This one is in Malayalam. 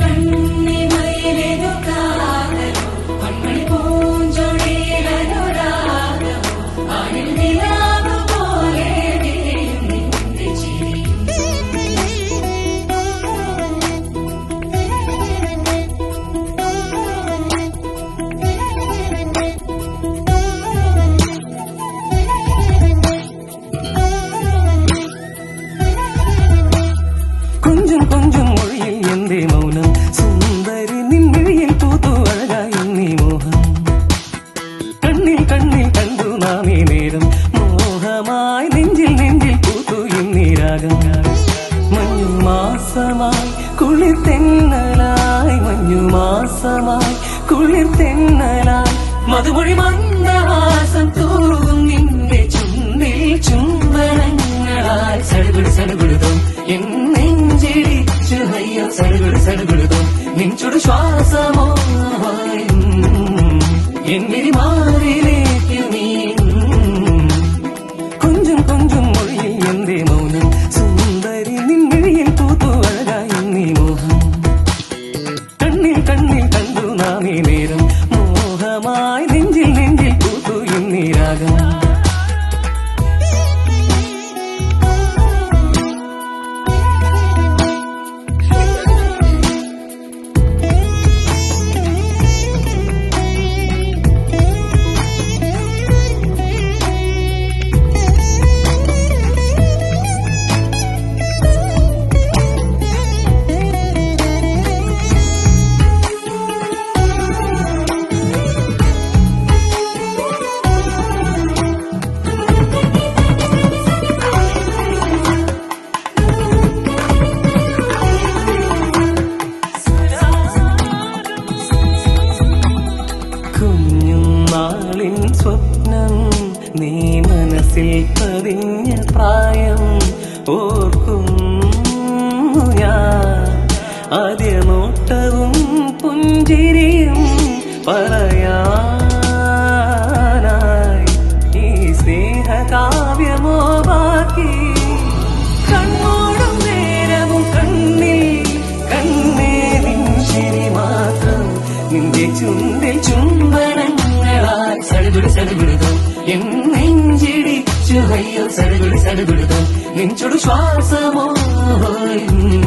കൺമണി കണ്ണി ഇന്നീരാഗം മഞ്ഞു മാസമായി കുളിർ തെന്നലായി മഞ്ഞു മാസമായി കുളിർ തെന്നലായി മധുമൊഴി മന്ദഹാസം തൂകും നിന്റെ ചുണ്ടിൽ ചുംബനങ്ങളായി. സടുകുడు സടുകുടുതും എൻ നെഞ്ചിടിച്ചു അയ്യോ സടുകുడు സടുകുടുതും നിൻചുടു ശ്വാസമോ എന്നിരി മാറിലേക്ക് നാം ഈ നാളിൻ സ്വപ്നം നീ മനസ്സിൽ പതിഞ്ഞ പ്രായം ഓർക്കും ആദ്യ നോട്ടവും പുഞ്ചിരിയും പറയാനായി ഈ ചുണ്ടിൽ സടുകുടി സടുകുടുതോ എൻ നിൻ ചുടു ശ്വാസമോ സടുകുടുതോ